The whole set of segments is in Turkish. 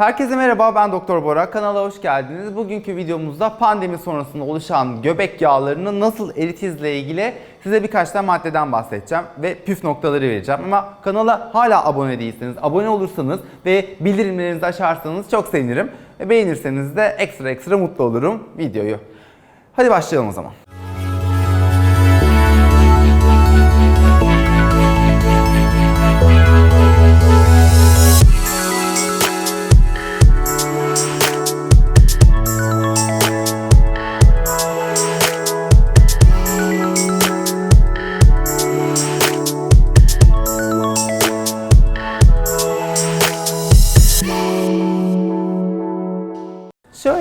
Herkese merhaba ben Doktor Bora. Kanala hoş geldiniz. Bugünkü videomuzda pandemi sonrasında oluşan göbek yağlarını nasıl eritizle ilgili size birkaç tane maddeden bahsedeceğim ve püf noktaları vereceğim. Ama kanala hala abone değilseniz, abone olursanız ve bildirimlerinizi açarsanız çok sevinirim. Ve beğenirseniz de ekstra ekstra mutlu olurum videoyu. Hadi başlayalım o zaman.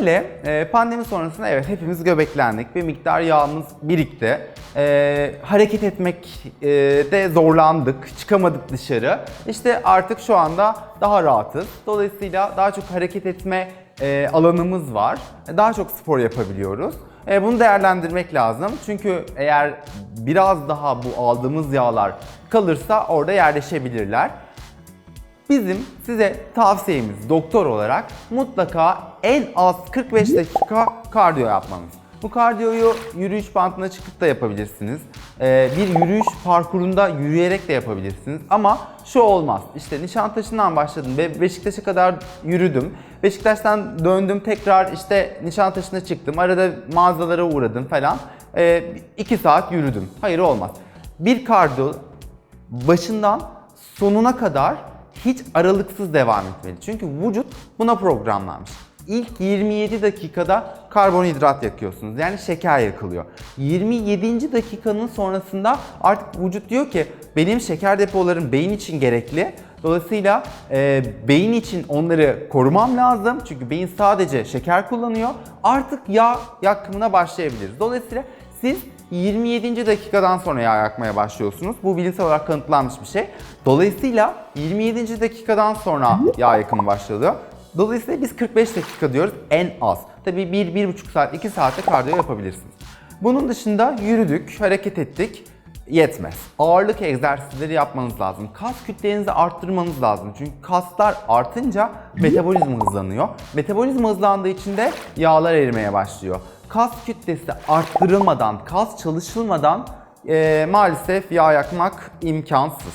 Şöyle, e, pandemi sonrasında evet hepimiz göbeklendik. Bir miktar yağımız birikti. E, hareket etmek e, de zorlandık, çıkamadık dışarı. İşte artık şu anda daha rahatız. Dolayısıyla daha çok hareket etme e, alanımız var. Daha çok spor yapabiliyoruz. E, bunu değerlendirmek lazım. Çünkü eğer biraz daha bu aldığımız yağlar kalırsa orada yerleşebilirler. Bizim size tavsiyemiz doktor olarak mutlaka en az 45 dakika kardiyo yapmanız. Bu kardiyoyu yürüyüş bandına çıkıp da yapabilirsiniz. Ee, bir yürüyüş parkurunda yürüyerek de yapabilirsiniz. Ama şu olmaz. İşte Nişantaşı'ndan başladım ve Beşiktaş'a kadar yürüdüm. Beşiktaş'tan döndüm tekrar işte Nişantaşı'na çıktım. Arada mağazalara uğradım falan. 2 saat yürüdüm. Hayır olmaz. Bir kardiyo başından sonuna kadar hiç aralıksız devam etmeli. Çünkü vücut buna programlanmış. İlk 27 dakikada karbonhidrat yakıyorsunuz. Yani şeker yakılıyor. 27. dakikanın sonrasında artık vücut diyor ki benim şeker depolarım beyin için gerekli. Dolayısıyla e, beyin için onları korumam lazım. Çünkü beyin sadece şeker kullanıyor. Artık yağ yakımına başlayabiliriz. Dolayısıyla siz 27. dakikadan sonra yağ yakmaya başlıyorsunuz. Bu bilimsel olarak kanıtlanmış bir şey. Dolayısıyla 27. dakikadan sonra yağ yakımı başlıyor. Dolayısıyla biz 45 dakika diyoruz en az. Tabii 1-1,5 saat, 2 saatte kardiyo yapabilirsiniz. Bunun dışında yürüdük, hareket ettik yetmez. Ağırlık egzersizleri yapmanız lazım. Kas kütlenizi arttırmanız lazım. Çünkü kaslar artınca metabolizma hızlanıyor. Metabolizma hızlandığı için de yağlar erimeye başlıyor. Kas kütlesi arttırılmadan, kas çalışılmadan eee, maalesef yağ yakmak imkansız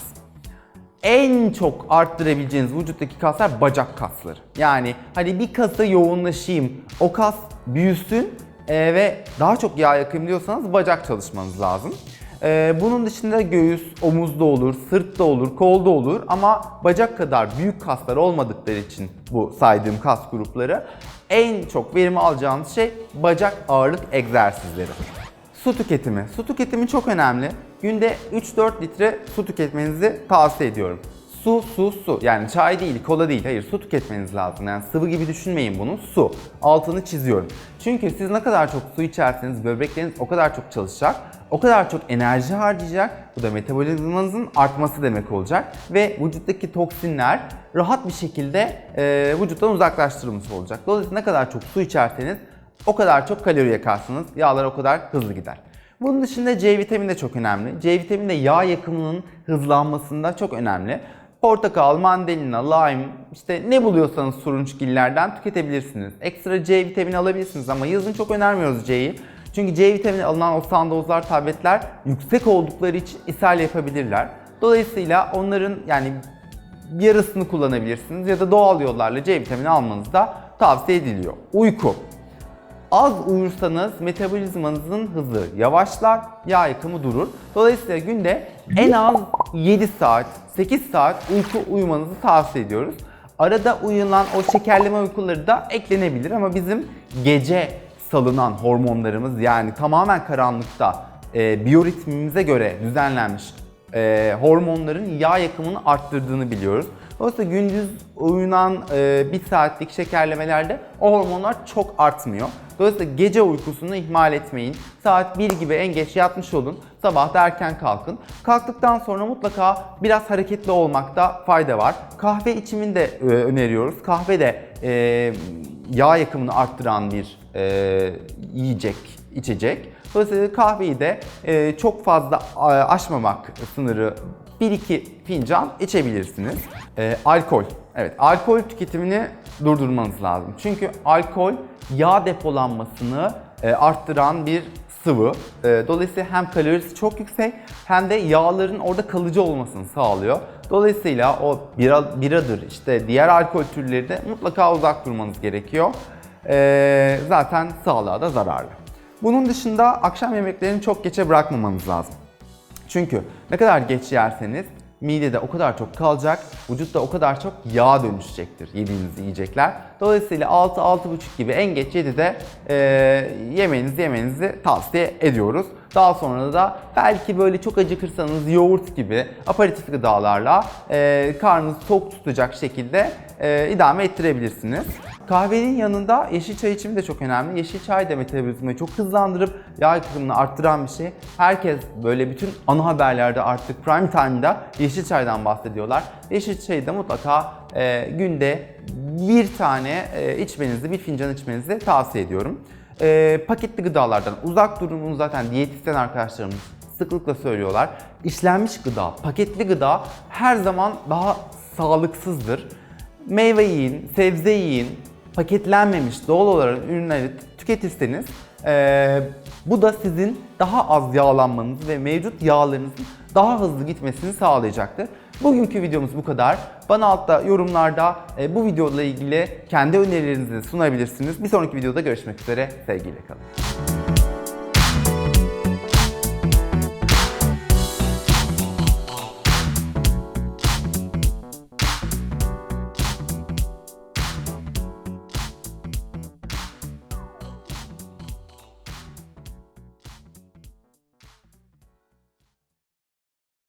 en çok arttırabileceğiniz vücuttaki kaslar bacak kasları. Yani hani bir kasa yoğunlaşayım, o kas büyüsün e, ve daha çok yağ yakayım diyorsanız bacak çalışmanız lazım. E, bunun dışında göğüs, omuzda olur, sırtta olur, kolda olur ama bacak kadar büyük kaslar olmadıkları için bu saydığım kas grupları en çok verimi alacağınız şey bacak ağırlık egzersizleri. Su tüketimi. Su tüketimi çok önemli. Günde 3-4 litre su tüketmenizi tavsiye ediyorum. Su, su, su. Yani çay değil, kola değil. Hayır, su tüketmeniz lazım. Yani sıvı gibi düşünmeyin bunu. Su. Altını çiziyorum. Çünkü siz ne kadar çok su içerseniz böbrekleriniz o kadar çok çalışacak. O kadar çok enerji harcayacak. Bu da metabolizmanızın artması demek olacak. Ve vücuttaki toksinler rahat bir şekilde e, vücuttan uzaklaştırılmış olacak. Dolayısıyla ne kadar çok su içerseniz o kadar çok kalori yakarsınız. Yağlar o kadar hızlı gider. Bunun dışında C vitamini de çok önemli. C vitamini de yağ yakımının hızlanmasında çok önemli. Portakal, mandalina, lime, işte ne buluyorsanız turunçgillerden tüketebilirsiniz. Ekstra C vitamini alabilirsiniz ama yazın çok önermiyoruz C'yi. Çünkü C vitamini alınan o sandozlar, tabletler yüksek oldukları için ishal yapabilirler. Dolayısıyla onların yani yarısını kullanabilirsiniz ya da doğal yollarla C vitamini almanız da tavsiye ediliyor. Uyku. Az uyursanız metabolizmanızın hızı yavaşlar, yağ yakımı durur. Dolayısıyla günde en az 7 saat, 8 saat uyku uyumanızı tavsiye ediyoruz. Arada uyunan o şekerleme uykuları da eklenebilir ama bizim gece salınan hormonlarımız yani tamamen karanlıkta e, biyoritmimize göre düzenlenmiş e, hormonların yağ yakımını arttırdığını biliyoruz. Dolayısıyla gündüz uyunan e, bir saatlik şekerlemelerde o hormonlar çok artmıyor. Dolayısıyla gece uykusunu ihmal etmeyin. Saat 1 gibi en geç yatmış olun. Sabah da erken kalkın. Kalktıktan sonra mutlaka biraz hareketli olmakta fayda var. Kahve içimini de e, öneriyoruz. Kahve de e, yağ yakımını arttıran bir e, yiyecek, içecek. Dolayısıyla kahveyi de e, çok fazla aşmamak sınırı 1-2 fincan içebilirsiniz. E, alkol. Evet, alkol tüketimini durdurmanız lazım. Çünkü alkol yağ depolanmasını e, arttıran bir sıvı. E, dolayısıyla hem kalorisi çok yüksek hem de yağların orada kalıcı olmasını sağlıyor. Dolayısıyla o bira, biradır işte diğer alkol türleri de mutlaka uzak durmanız gerekiyor. E, zaten sağlığa da zararlı. Bunun dışında akşam yemeklerini çok geçe bırakmamanız lazım. Çünkü ne kadar geç yerseniz midede o kadar çok kalacak, vücutta o kadar çok yağ dönüşecektir yediğiniz yiyecekler. Dolayısıyla 6-6.30 gibi en geç 7'de e, yemenizi yemenizi tavsiye ediyoruz. Daha sonra da belki böyle çok acıkırsanız yoğurt gibi aparatif gıdalarla e, karnınızı tok tutacak şekilde e, idame ettirebilirsiniz. Kahvenin yanında yeşil çay içimi de çok önemli. Yeşil çay da metabolizmayı çok hızlandırıp yağ yakımını arttıran bir şey. Herkes böyle bütün ana haberlerde artık prime time'da yeşil çaydan bahsediyorlar. Yeşil çayı da mutlaka e, günde bir tane e, içmenizi, bir fincan içmenizi tavsiye ediyorum. E, paketli gıdalardan uzak durun. Bunu zaten diyetisyen arkadaşlarımız sıklıkla söylüyorlar. İşlenmiş gıda, paketli gıda her zaman daha sağlıksızdır. Meyve yiyin, sebze yiyin, paketlenmemiş doğal olarak ürünleri tüketirseniz eee, bu da sizin daha az yağlanmanızı ve mevcut yağlarınızın daha hızlı gitmesini sağlayacaktır. Bugünkü videomuz bu kadar. Bana altta yorumlarda e, bu videoyla ilgili kendi önerilerinizi sunabilirsiniz. Bir sonraki videoda görüşmek üzere. Sevgiyle kalın.